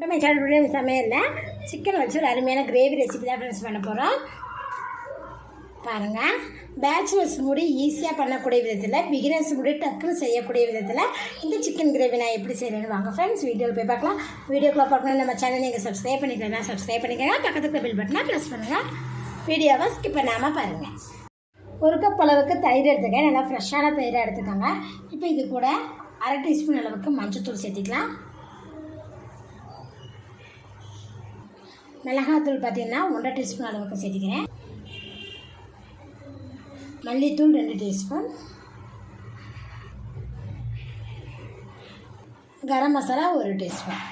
நம்ம சேனலுடைய சமையலில் சிக்கன் வச்சு ஒரு அருமையான கிரேவி ரெசிபி தான் ஃப்ரெண்ட்ஸ் பண்ண போகிறோம் பாருங்கள் பேச்சுலர்ஸ் முடி ஈஸியாக பண்ணக்கூடிய விதத்தில் பிகினர்ஸ் முடி டக்குன்னு செய்யக்கூடிய விதத்தில் இந்த சிக்கன் கிரேவி நான் எப்படி செய்கிறேன்னு வாங்க ஃப்ரெண்ட்ஸ் வீடியோவில் போய் பார்க்கலாம். வீடியோக்குள்ள பார்க்கணும் நம்ம சேனல் நீங்கள் சப்ஸ்கிரைப் பண்ணிக்கலாம் சப்ஸ்கிரைப் பண்ணிக்கோங்க. பக்கத்துக்கு பில் பட்டினா ப்ரெஸ் பண்ணுங்கள் வீடியோவை ஸ்கிப் பண்ணாமல் பாருங்கள் ஒரு கப் அளவுக்கு தயிர் எடுத்துக்கேன் நல்லா ஃப்ரெஷ்ஷான தயிராக எடுத்துக்கோங்க. இப்போ இது கூட அரை டீஸ்பூன் அளவுக்கு மஞ்சள்தூள் சேர்த்திக்கலாம். மிளகாத்தூள் பார்த்தீங்கன்னா ஒன்றரை டீஸ்பூன் அளவுக்கு சேர்த்துக்கிறேன். மல்லித்தூள் ரெண்டு டீஸ்பூன். கரம் மசாலா ஒரு டீஸ்பூன்.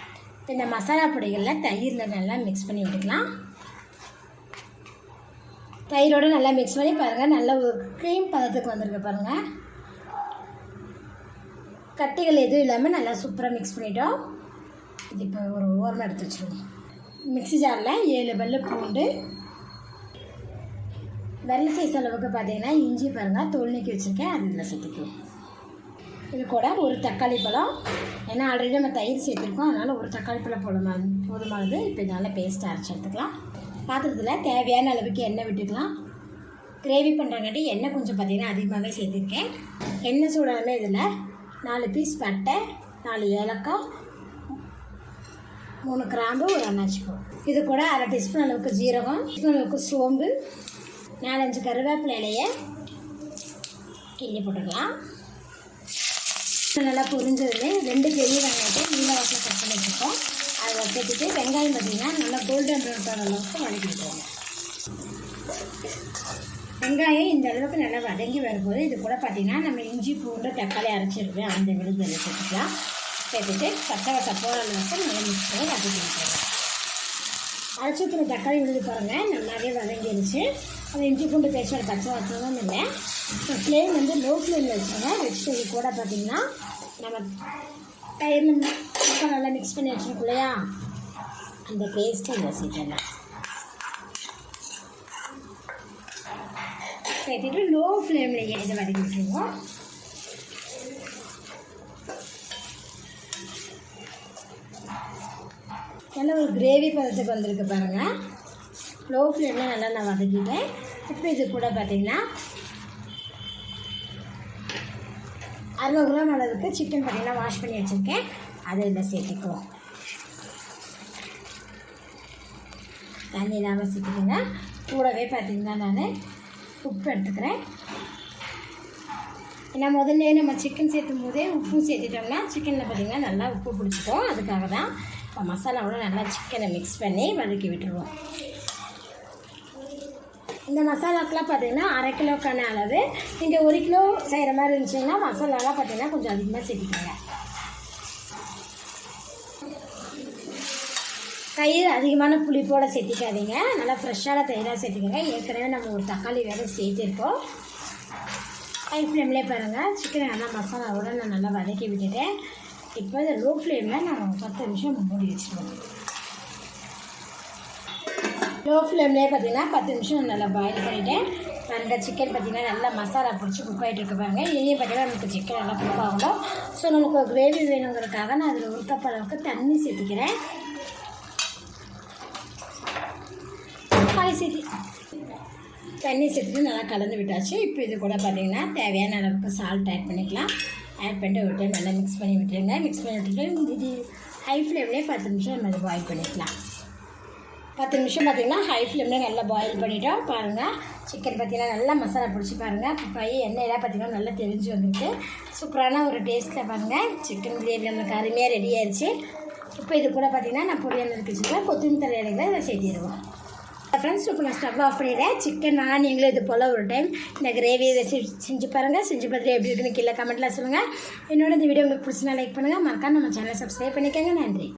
இந்த மசாலா பொடிகளில் தயிரில் நல்லா மிக்ஸ் பண்ணி விட்டுக்கலாம். தயிரோடு நல்லா மிக்ஸ் பண்ணி பாருங்கள் நல்ல ஒரு க்ரீம் பதத்துக்கு வந்திருக்கு பாருங்கள் கட்டிகள் எதுவும் இல்லாமல் நல்லா சூப்பராக மிக்ஸ் பண்ணிட்டோம். இது இப்போ ஒரு ஓரமாக எடுத்து வச்சுருவோம். மிக்ஸி ஜாரில் ஏழு பல்லு பூண்டு வெள்ளை சைஸ் அளவுக்கு பார்த்தீங்கன்னா இஞ்சி பாருங்கள் தோல் நீக்கி வச்சுருக்கேன். அதில் சேர்த்துக்குவோம் இது கூட ஒரு தக்காளி பழம். ஏன்னா ஆல்ரெடி நம்ம தயிர் சேர்த்துருக்கோம். அதனால் ஒரு தக்காளி பழம் போதுமா போதுமானது. இப்போ இதனால் பேஸ்ட் அரைச்சி எடுத்துக்கலாம். பாத்திரத்தில் தேவையான அளவுக்கு எண்ணெய் விட்டுக்கலாம். கிரேவி பண்ணுறங்காட்டி எண்ணெய் கொஞ்சம் பார்த்திங்கன்னா அதிகமாகவே சேர்த்துருக்கேன். எண்ணெய் சூடானமே இதில் நாலு பீஸ் பட்டை நாலு ஏலக்காய் மூணு கிராம்பு ஒரு அன்னாச்சி பூ இது கூட அரை டீஸ்பூன் அளவுக்கு ஜீரகம் டீஸ்பூன் அளவுக்கு சோம்பு நாலஞ்சு கருவேப்பிலை இலையை கிள்ளி போட்டுக்கலாம். நல்லா பொரிஞ்சதுமே ரெண்டு பெரிய வெங்காயத்தை நீல வாசல் கட் பண்ணி வச்சுருக்கோம். அதை சேர்த்துட்டு வெங்காயம் பார்த்தீங்கன்னா நல்லா கோல்டன் ப்ரௌன் கலர் அளவுக்கு வதக்கி விட்டுருவோம் வெங்காயம் இந்த அளவுக்கு நல்லா வதங்கி வரும்போது இது கூட பார்த்தீங்கன்னா நம்ம இஞ்சி பூண்டு தக்காளி அரைச்சிருக்கு அந்த விழுந்து சேர்த்துக்கலாம் சேர்த்துட்டு பச்சை வச்சை போகிற அளவுக்கு நல்லா மிக்ஸ் பண்ணி வதக்கி விட்டுருவோம் தக்காளி விழுது பாருங்கள் நல்லாவே வதங்கிருச்சு அது இஞ்சி பூண்டு பேசுகிற பச்சை வச்சதும் இல்லை ஃப்ளேம் வந்து லோ ஃப்ளேமில் வச்சுருங்க வச்சுட்டு கூட பார்த்திங்கன்னா நம்ம தயிரில் மக்கள் நல்லா மிக்ஸ் பண்ணி வச்சுருக்கோம் இல்லையா அந்த பேஸ்ட்டை இதில் சேர்த்துடலாம் சேர்த்துட்டு லோ ஃப்ளேம்லேயே இதை வதக்கிட்டுருவோம் நல்ல ஒரு கிரேவி பதத்துக்கு வந்திருக்கு பாருங்கள் லோ ஃப்ளேமில் நல்லா நான் வதக்கிட்டேன். இப்போ இது கூட பார்த்திங்கன்னா அறுபது கிராம் அளவுக்கு சிக்கன் பார்த்தீங்கன்னா வாஷ் பண்ணி வச்சுருக்கேன். அதை இதில் சேர்த்துக்குவோம். தண்ணி இல்லாமல் சேர்த்துக்கோங்க. கூடவே பார்த்திங்கன்னா நான் உப்பு எடுத்துக்கிறேன். ஏன்னா முதல்ல நம்ம சிக்கன் சேர்த்தும் போதே உப்பு சேர்த்துட்டோம்னா சிக்கனில் பார்த்தீங்கன்னா நல்லா உப்பு பிடிச்சிட்டோம் அதுக்காக தான் இப்போ மசாலாவோட நல்லா சிக்கனை மிக்ஸ் பண்ணி வதக்கி விட்டுருவோம். இந்த மசாலாக்கெலாம் பார்த்தீங்கன்னா அரை கிலோக்கான அளவு. நீங்கள் ஒரு கிலோ செய்கிற மாதிரி இருந்துச்சிங்கன்னா மசாலாலாம் பார்த்தீங்கன்னா கொஞ்சம் அதிகமாக சேர்த்துக்கோங்க. தயிர் அதிகமான புளிப்போடு சேர்த்திக்காதீங்க. நல்லா ஃப்ரெஷ்ஷான தயிராக சேர்த்துக்கோங்க. ஏற்கனவே நம்ம ஒரு தக்காளி வேறு சேர்த்துருக்கோம். ஹை ஃப்ளேம்லேயே பாருங்கள் சிக்கனை நல்லா மசாலாவோட நான் நல்லா வதக்கி விட்டுட்டேன். இப்போ இதை லோ ஃப்ளேமில் நான் பத்து நிமிஷம் மூடி வச்சுருவேன் லோ ஃப்ளேம்லேயே பார்த்தீங்கன்னா பத்து நிமிஷம் நல்லா பாயில் பண்ணிவிட்டேன் அந்த சிக்கன் பார்த்தீங்கன்னா நல்லா மசாலா பிடிச்சி குக் ஆகிட்டு இருக்கு பாருங்கள் பார்த்தீங்கன்னா நமக்கு சிக்கன் நல்லா குக் ஆகணும். ஸோ நமக்கு கிரேவி வேணுங்கிறதுக்காக நான் அதில் ஒரு கப் அளவுக்கு தண்ணி சேர்த்துக்கிறேன். தக்காளி சேர்த்து தண்ணி சேர்த்துட்டு நல்லா கலந்து விட்டாச்சு. இப்போ இது கூட பார்த்தீங்கன்னா தேவையான அளவுக்கு சால்ட் ஆட் பண்ணிக்கலாம். ஆட் பண்ணிட்டு விட்டு நல்லா மிக்ஸ் பண்ணி விட்டுருங்க. மிக்ஸ் பண்ணி விட்டுட்டு இது ஹை ஃப்ளேம்லேயே பத்து நிமிஷம் நம்ம இது பாயில் பண்ணிக்கலாம். பத்து நிமிஷம் பார்த்திங்கன்னா ஹை ஃப்ளேம்லேயே நல்லா பாயில் பண்ணிட்டோம். பாருங்கள் சிக்கன் பார்த்தீங்கன்னா நல்லா மசாலா பிடிச்சி பாருங்கள் இப்போ எண்ணெயெல்லாம் பார்த்தீங்கன்னா நல்லா தெரிஞ்சு வந்துருக்கு சூப்பரான ஒரு டேஸ்ட்டில் பாருங்கள் சிக்கன் பிரியாணி நம்மளுக்கு அருமையாக ரெடி ஆயிடுச்சு இப்போ இது கூட பார்த்தீங்கன்னா நான் பொரியல் வச்சுருக்கேன் கொத்தமல்லி தலை இலைகளை இதை சேர்த்திடுவோம். ஃப்ரெண்ட்ஸ் இப்போ நான் ஸ்டவ் ஆஃப் பண்ணிடுறேன். சிக்கன் நான் நீங்களும் இது போல் ஒரு டைம் இந்த கிரேவி இதை செஞ்சு பாருங்கள் செஞ்சு பார்த்துட்டு எப்படி இருக்குன்னு கீழே கமெண்ட்டில் சொல்லுங்கள் என்னோட இந்த வீடியோ உங்களுக்கு பிடிச்சினா லைக் பண்ணுங்கள் மறக்காம நம்ம சேனலை சப்ஸ்கிரைப் பண்ணிக்கோங்க. நன்றி.